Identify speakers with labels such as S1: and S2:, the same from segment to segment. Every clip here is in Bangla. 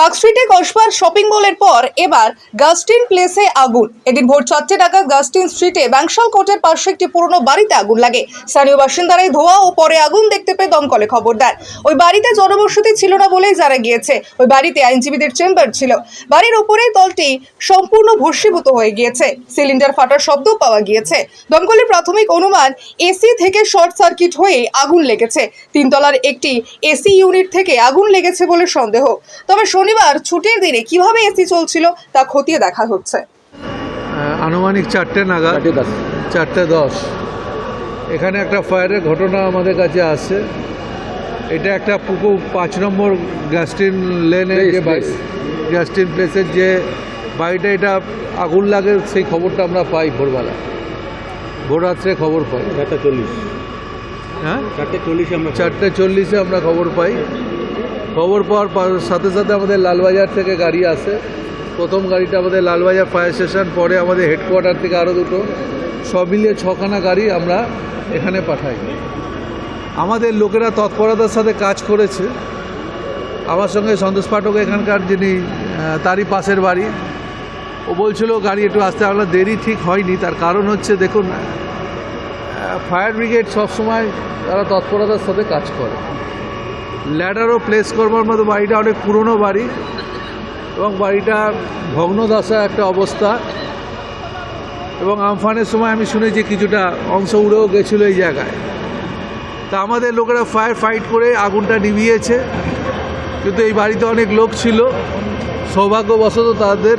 S1: পার্ক স্ট্রিটে কসবার শপিং মলের পর এবার গাস্টিন প্লেসে আগুন। এদিন ভোর চারটে টাকা গাস্টিন স্ট্রিটে ব্যাংশাল কোর্টের পাশে একটি পুরনো বাড়িতে আগুন লাগে। স্থানীয় বাসিন্দারাই ধোয়া ও পরে আগুন দেখতে পেয়ে দমকলে খবর দেন। ওই বাড়িতে জনবসতি ছিল না বলেই জানা গিয়েছে, ওই বাড়িতে আইনজীবীদের চেম্বার ছিল। বাড়ির ওপরেই তলটি সম্পূর্ণ ভস্মীভূত হয়ে গিয়েছে। সিলিন্ডার ফাটার শব্দ পাওয়া গিয়েছে। দমকলের প্রাথমিক অনুমান, এসি থেকে শর্ট সার্কিট হয়ে আগুন লেগেছে। তিনতলার একটি এসি ইউনিট থেকে আগুন লেগেছে বলে সন্দেহ। তবে শনিবার ছুটির দিনে কীভাবে এসি চলছিল তা খতিয়ে দেখা হচ্ছে।
S2: আনুমানিক চারটে নাগাদ
S3: চারটে দশ।
S2: চারটে দশ। এখানে একটা ফায়ারের ঘটনা আমাদের কাছে আসছে। এটা একটা পুকুর পাঁচ নম্বর গ্যাস্টিন লেনে যে গ্যাস্টিন প্লেসের যে বাড়িটা এটা আগুন লাগে সেই খবরটা আমরা পাই ভোরবেলা। ভোর রাত্রে খবর পাই।
S3: চারটে চল্লিশ।
S2: হ্যাঁ?
S3: চারটে চল্লিশে আমরা
S2: চারটে চল্লিশে আমরা খবর পাই। খবর পাওয়ার সাথে সাথে আমাদের লালবাজার থেকে গাড়ি আসে। প্রথম গাড়িটা আমাদের লালবাজার ফায়ার স্টেশন, পরে আমাদের হেডকোয়ার্টার থেকে আরও দুটো। সব মিলিয়ে ছখানা গাড়ি আমরা এখানে পাঠাই। আমাদের লোকেরা তৎপরতার সাথে কাজ করেছে। আমার সঙ্গে সন্তোষ পাঠক এখানকার, যিনি তারই পাশের বাড়ি। ও বলছিল, গাড়ি একটু আসতে আমরা দেরি ঠিক হয়নি। তার কারণ হচ্ছে, দেখুন ফায়ার ব্রিগেড সবসময় তারা তৎপরতার সাথে কাজ করে। ল্যাডারও প্লেস করবার মতো বাড়িটা অনেক পুরনো বাড়ি। এবং বাড়িটা ভগ্নদশা একটা অবস্থা। এবং আমফানের সময় আমি শুনেছি কিছুটা অংশ উড়েও গেছিল এই জায়গায়। তা আমাদের লোকেরা ফায়ার ফাইট করে আগুনটা নিভিয়েছে। কিন্তু এই বাড়িতে অনেক লোক ছিল। সৌভাগ্যবশত তাদের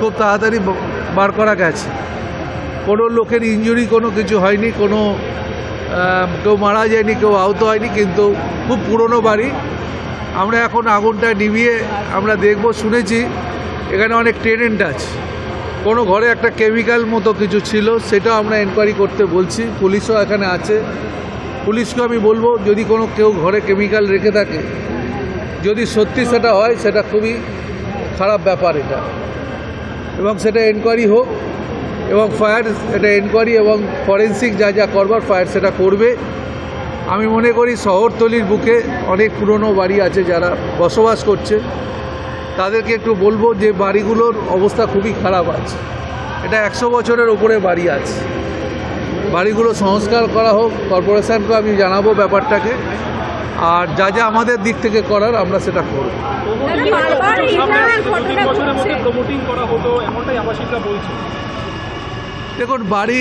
S2: খুব তাড়াতাড়ি বার করা গেছে। কোনো লোকের ইঞ্জুরি কোনো কিছু হয়নি, কোনো কেউ মারা যায়নি, কেউ আহত হয়নি, কিন্তু খুব পুরনো বাড়ি। আমরা এখন আগুনটা নিভিয়ে আমরা দেখব, শুনেছি। এখানে অনেক টেনেন্ট আছে। কোনো ঘরে একটা কেমিক্যাল মতো কিছু ছিল, সেটাও আমরা এনকোয়ারি করতে বলছি। পুলিশও এখানে আছে। পুলিশকে আমি বলব, যদি কোনো কেউ ঘরে কেমিক্যাল রেখে থাকে, যদি সত্যি সেটা হয়, সেটা খুবই খারাপ ব্যাপার এটা। এবং সেটা এনকোয়ারি হোক, এবং ফায়ার এটা এনকোয়ারি এবং ফরেন্সিক যা যা করবার ফায়ার সেটা করবে। আমি মনে করি শহরতলির বুকে অনেক পুরনো বাড়ি আছে যারা বসবাস করছে। তাদেরকে একটু বলব যে বাড়িগুলোর অবস্থা খুবই খারাপ আছে। এটা একশো বছরের উপরে বাড়ি আছে। বাড়িগুলো সংস্কার করা হোক কর্পোরেশনকে আমি জানাব ব্যাপারটাকে। আর যা যা আমাদের দিক থেকে করার আমরা সেটা করব। দেখুন বাড়ি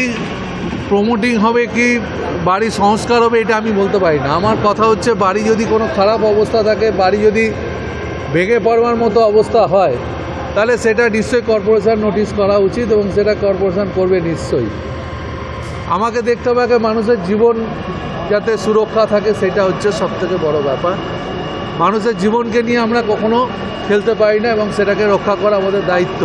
S2: প্রমোটিং হবে কি বাড়ি সংস্কার হবে, এটা আমি বলতে পারি না। আমার কথা হচ্ছে, বাড়ি যদি কোনো খারাপ অবস্থা থাকে, বাড়ি যদি ভেঙে পড়বার মতো অবস্থা হয়, তাহলে সেটা নিশ্চয়ই কর্পোরেশন নোটিশ করা উচিত এবং সেটা কর্পোরেশন করবে নিশ্চয়ই। আমাকে দেখতে হবে আগে মানুষের জীবন যাতে সুরক্ষা থাকে, সেটা হচ্ছে সবথেকে বড় ব্যাপার। মানুষের জীবনকে নিয়ে আমরা কখনো খেলতে পারি না এবং সেটাকে রক্ষা করা আমাদের দায়িত্ব।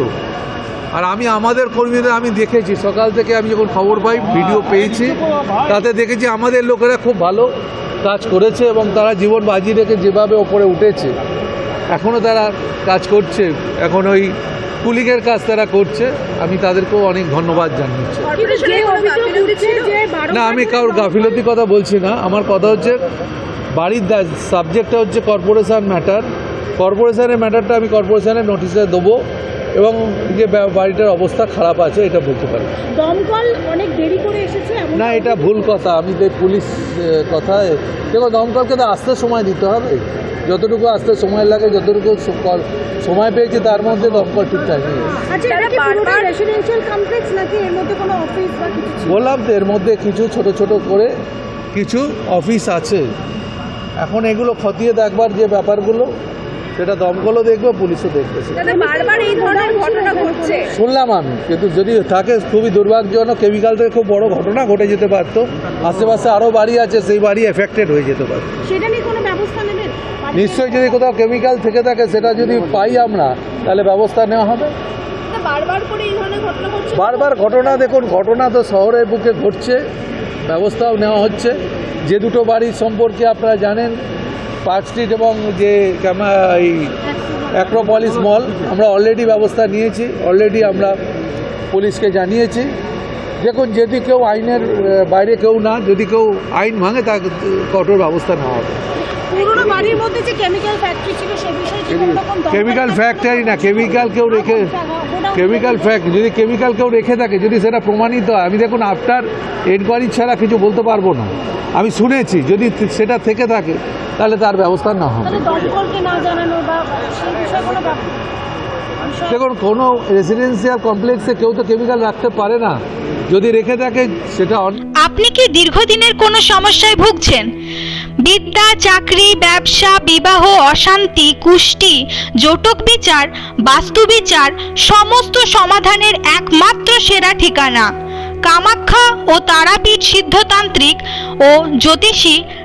S2: আর আমি আমাদের কর্মীদের আমি দেখেছি। সকাল থেকে আমি যখন খবর পাই ভিডিও পেয়েছি তাতে দেখেছি আমাদের লোকেরা খুব ভালো কাজ করেছে এবং তারা জীবন বাজি রেখে যেভাবে ওপরে উঠেছে এখনও তারা কাজ করছে। এখন ওই কুলিংয়ের কাজ তারা করছে। আমি তাদেরকেও অনেক ধন্যবাদ
S4: ছিল?
S2: না আমি কারোর গাফিলতি কথা বলছি না। আমার কথা হচ্ছে বাড়ির সাবজেক্টটা হচ্ছে কর্পোরেশন ম্যাটার কর্পোরেশনের ম্যাটারটা আমি কর্পোরেশনের নোটিশে দেবো। এবং যে বাড়িটার অবস্থা খারাপ আছে এটা বলতে পারি।
S4: দমকল অনেক দেরি করে এসেছে
S2: না এটা ভুল কথা। আমি যে পুলিশ এ, কথায় দেখো দমকলকে তো আসতে সময় দিতে হবে। যতটুকু আসতে সময় লাগে যতটুকু সময় পেয়েছে তার মধ্যে দমকল ঠিকঠাক নেই।
S4: আচ্ছা এটা কি পুরোটাই রেসিডেন্সিয়াল কমপ্লেক্স নাকি এর মধ্যে কোনো অফিস বা কিছু ছিল?
S2: বললাম তো এর মধ্যে কিছু ছোট ছোট করে কিছু অফিস আছে। এখন এগুলো খতিয়ে দেখবার যে ব্যাপারগুলো সেটা দমকলও দেখবে পুলিশও দেখবে। শুনলাম আমি কিন্তু যদি থাকে খুবই দুর্ভাগ্যজনক কেমিক্যাল থেকে খুব বড় ঘটনা ঘটে যেতে পারতো। আশেপাশে আরও বাড়ি আছে সেই বাড়ি এফেক্টেড হয়ে যেতে পারত। নিশ্চয়ই যদি কোথাও কেমিক্যাল থেকে থাকে সেটা যদি পাই আমরা তাহলে ব্যবস্থা নেওয়া হবে।
S4: বারবার ঘটনা
S2: দেখুন ঘটনা তো শহরের বুকে ঘটছে ব্যবস্থাও নেওয়া হচ্ছে। যে দুটো বাড়ির সম্পর্কে আপনারা জানেন পার্ক স্ট্রিট এবং যে এই অ্যাক্রোপলিস মল আমরা অলরেডি ব্যবস্থা নিয়েছি অলরেডি আমরা পুলিশকে জানিয়েছি। দেখুন যদি কেউ আইনের বাইরে কেউ না যদি কেউ আইন ভাঙে তার কঠোর ব্যবস্থা নেওয়া হবে।
S4: কেমিক্যাল ফ্যাক্টরি
S2: না কেমিক্যাল কেউ রেখে কেমিক্যাল ফ্যাক্ট যদি কেমিক্যাল কেউ রেখে থাকে যদি সেটা প্রমাণিত হয় আমি দেখুন আফটার এনকোয়ারি ছাড়া কিছু বলতে পারব না। আমি শুনেছি যদি সেটা থেকে থাকে তাহলে তার ব্যবস্থা না হবে। দেখুন কোনো রেসিডেন্সিয়াল কমপ্লেক্সে কেউ তো কেমিক্যাল রাখতে পারে না। যদি রেখে থাকে সেটা
S3: আপনি কি দীর্ঘদিনের কোনো সমস্যায় ভুগছেন? বিদ্যা চাকরি ব্যবসা বিবাহ অশান্তি কুষ্টি জটক বিচার বাস্তু বিচার সমস্ত সমাধানের একমাত্র সেরা ঠিকানা। কামাখ্যা ও তারাপীঠ সিদ্ধতান্ত্রিক ও জ্যোতিষী